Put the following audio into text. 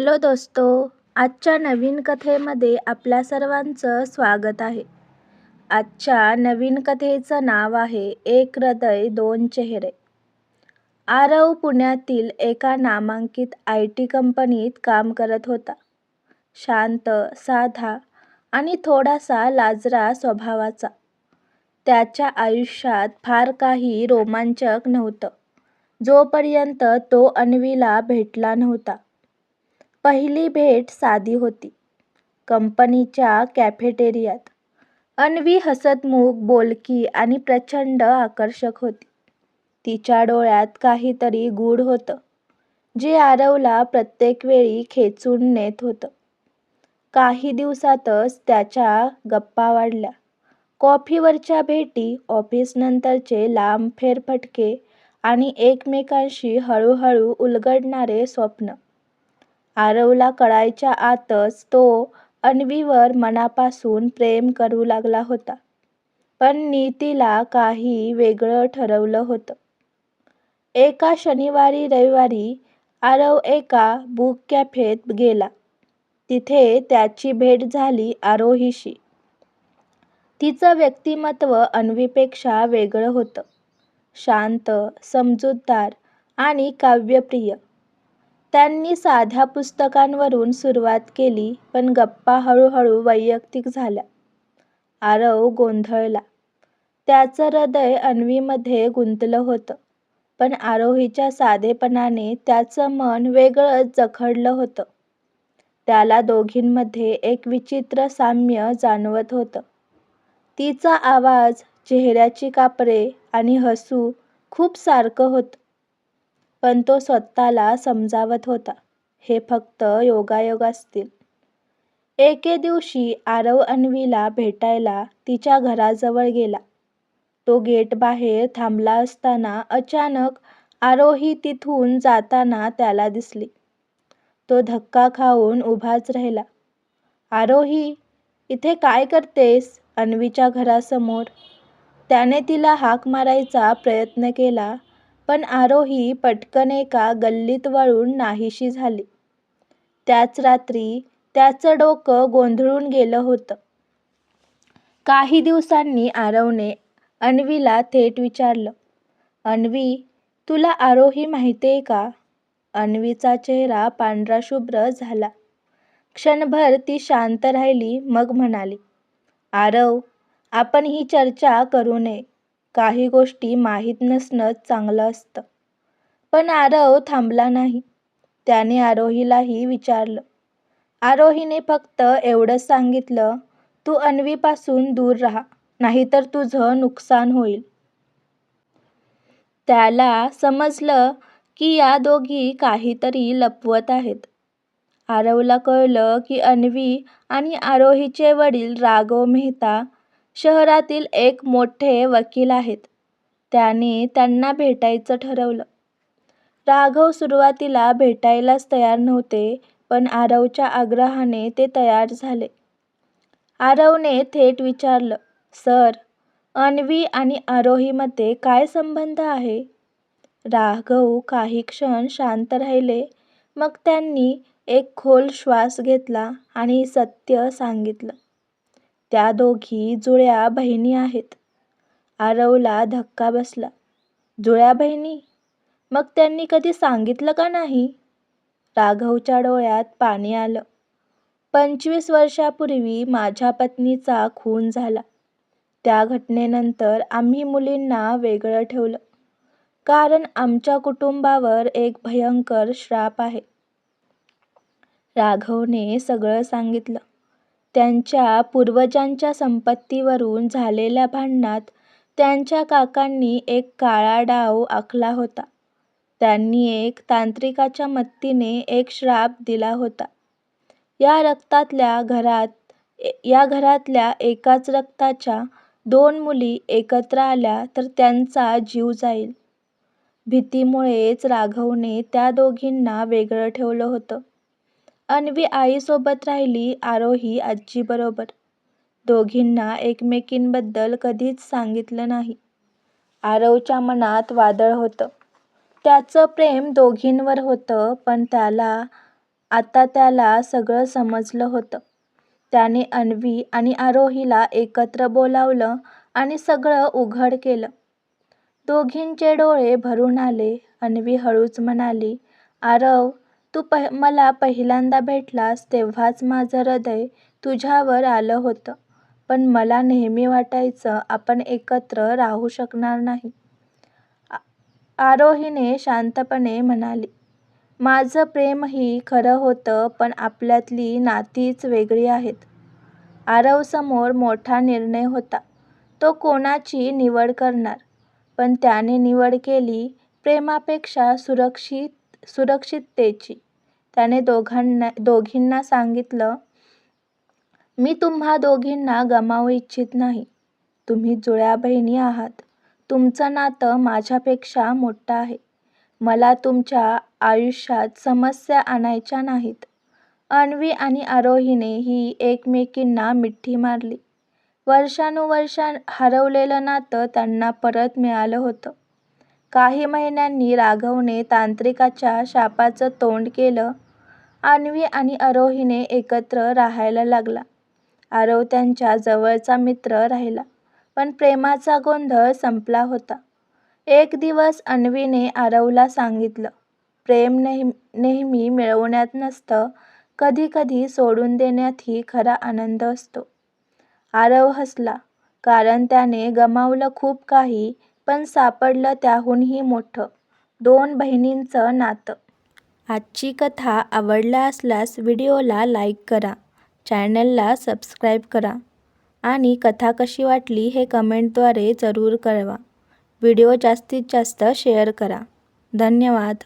Hello दोस्तो आजच्या नवीन कथेमध्ये आपल्या सर्वांचं स्वागत आहे. आजच्या नवीन कथेचं नाव आहे एक हृदय दोन चेहरे. आरव पुण्यातील एका नामांकित आय. टी. कंपनीत काम करत होता. शांत, साधा आणि थोडासा लाजरा स्वभावाचा. त्याच्या आयुष्यात फार काही रोमांचक नव्हतं जोपर्यंत तो अन्वीला भेटला नव्हता. पहिली भेट साधी होती. कंपनीच्या कॅफेटेरियात. अन्वी हसतमुख, बोलकी आणि प्रचंड आकर्षक होती. तिच्या डोळ्यात काहीतरी गूढ होतं, जे आरवला प्रत्येक वेळी खेचून नेत होतं. काही दिवसातच त्याच्या गप्पा वाढल्या. कॉफीवरच्या भेटी, ऑफिसनंतरचे लांब फेरफटके आणि एकमेकांशी हळूहळू उलगडणारे स्वप्न. आरवला कळायच्या आतच तो अन्वीवर मनापासून प्रेम करू लागला होता. पण नीतीला काही वेगळं ठरवलं होतं. एका शनिवारी-रविवारी आरव एका बुक कॅफेत गेला. तिथे त्याची भेट झाली आरोहीशी. तिचं व्यक्तिमत्व अन्वीपेक्षा वेगळं होतं. शांत, समजूतदार आणि काव्यप्रिय. त्यांनी साध्या पुस्तकांवरून सुरुवात केली पण गप्पा हळूहळू वैयक्तिक झाल्या. आरव गोंधळला. त्याचं हृदय अन्वीमध्ये गुंतलं होतं. पण आरोहीच्या साधेपणाने त्याचं मन वेगळंच जखडलं होतं. त्याला दोघींमध्ये एक विचित्र साम्य जाणवत होतं. तिचा आवाज, चेहऱ्याची कापरे आणि हसू खूप सारखं होतं. पण तो स्वतःला समजावत होता, हे फक्त योगायोग असतील. एके दिवशी आरव अन्वीला भेटायला तिच्या घराजवळ गेला. तो गेट बाहेर थांबला असताना अचानक आरोही तिथून जाताना त्याला दिसली. तो धक्का खाऊन उभाच राहिला. आरोही, इथे काय करतेस अन्वीच्या घरासमोर? त्याने तिला हाक मारायचा प्रयत्न केला पण आरोही पटकन एका गल्लीत वळून नाहीशी झाली. त्याच रात्री त्याचं डोकं गोंधळून गेलं होतं. काही दिवसांनी आरवने अन्वीला थेट विचारलं, अन्वी, तुला आरोही माहितीये का? अन्वीचा चेहरा पांढराशुभ्र झाला. क्षणभर ती शांत राहिली मग म्हणाली, आरव, आपण ही चर्चा करू नये. काही गोष्टी माहीत नसणं चांगलं असतं. पण आरव थांबला नाही. त्याने आरोहीलाही विचारलं. आरोहीने फक्त एवढंच सांगितलं, तू अन्वीपासून दूर राहा, नाहीतर तुझं नुकसान होईल. त्याला समजलं की या दोघी काहीतरी लपवत आहेत. आरवला कळलं की अन्वी आणि आरोहीचे वडील राघव मेहता शहरातील एक मोठे वकील आहेत. त्याने त्यांना भेटायचं ठरवलं. राघव सुरुवातीला भेटायलाच तयार नव्हते पण आरवच्या आग्रहाने ते तयार झाले. आरवने थेट विचारलं, सर, अन्वी आणि आरोहीमध्ये काय संबंध आहे? राघव काही क्षण शांत राहिले मग त्यांनी एक खोल श्वास घेतला आणि सत्य सांगितलं, त्या दोघी जुळ्या बहिणी आहेत. आरवला धक्का बसला. जुळ्या बहिणी? मग त्यांनी कधी सांगितलं का नाही? राघवच्या डोळ्यात पाणी आलं. पंचवीस वर्षापूर्वी माझ्या पत्नीचा खून झाला. त्या घटनेनंतर आम्ही मुलींना वेगळं ठेवलं. कारण आमच्या कुटुंबावर एक भयंकर श्राप आहे. राघवने सगळं सांगितलं. त्यांच्या पूर्वजांच्या संपत्तीवरून झालेल्या भांडणात त्यांच्या काकांनी एक काळा डाव आखला होता. त्यांनी एक तांत्रिकाच्या मदतीने एक श्राप दिला होता. या रक्तातल्या घरात या घरातल्या एकाच रक्ताच्या दोन मुली एकत्र आल्या तर त्यांचा जीव जाईल. भीतीमुळेच राघवने त्या दोघींना वेगळं ठेवलं होतं. अन्वी आईसोबत राहिली आरोही आजीबरोबर. दोघींना एकमेकींबद्दल कधीच सांगितलं नाही. आरवच्या मनात वादळ होतं. त्याचं प्रेम दोघींवर होतं पण त्याला आता त्याला सगळं समजलं होतं. त्याने अन्वी आणि आरोहीला एकत्र बोलावलं आणि सगळं उघड केलं. दोघींचे डोळे भरून आले. अन्वी हळूच म्हणाली, आरव, तू मला पहिल्यांदा भेटलास तेव्हाच माझं हृदय तुझ्यावर आलं होतं. पण मला नेहमी वाटायचं आपण एकत्र राहू शकणार नाही. आरोहीने शांतपणे म्हणाली, माझं प्रेमही खरं होतं पण आपल्यातली नातीच वेगळी आहेत. आरवसमोर मोठा निर्णय होता. तो कोणाची निवड करणार? पण त्याने निवड केली प्रेमापेक्षा सुरक्षित सुरक्षिततेची. त्याने दोघांना दोघींना सांगितलं, मी तुम्हा दोघींना गमावू इच्छित नाही. तुम्ही जुळ्या बहिणी आहात. तुमचं नातं माझ्यापेक्षा मोठं आहे. मला तुमच्या आयुष्यात समस्या आणायच्या नाहीत. अन्वी आणि आरोहीनेही एकमेकींना मिठी मारली. वर्षानुवर्षं हरवलेलं नातं त्यांना परत मिळालं होतं. काही महिन्यांनी राघवने तांत्रिकाच्या शापाचं तोंड केलं. अन्वी आणि आरोहीने एकत्र राहायला लागला. आरव त्यांच्या जवळचा मित्र राहिला. पण प्रेमाचा गोंधळ संपला होता. एक दिवस अन्वीने आरवला सांगितलं, प्रेम नेहमी मिळवण्यात नसतं, कधी कधी सोडून देण्यातही खरा आनंद असतो. आरव हसला. कारण त्याने गमावलं खूप काही पण सापडलं त्याहूनही मोठं, दोन बहिणींचं नातं. आजची कथा आवडला असल्यास व्हिडिओला लाईक करा, चॅनलला सबस्क्राईब करा आणि कथा कशी वाटली हे कमेंटद्वारे जरूर कळवा. व्हिडिओ जास्तीत जास्त शेअर करा. धन्यवाद.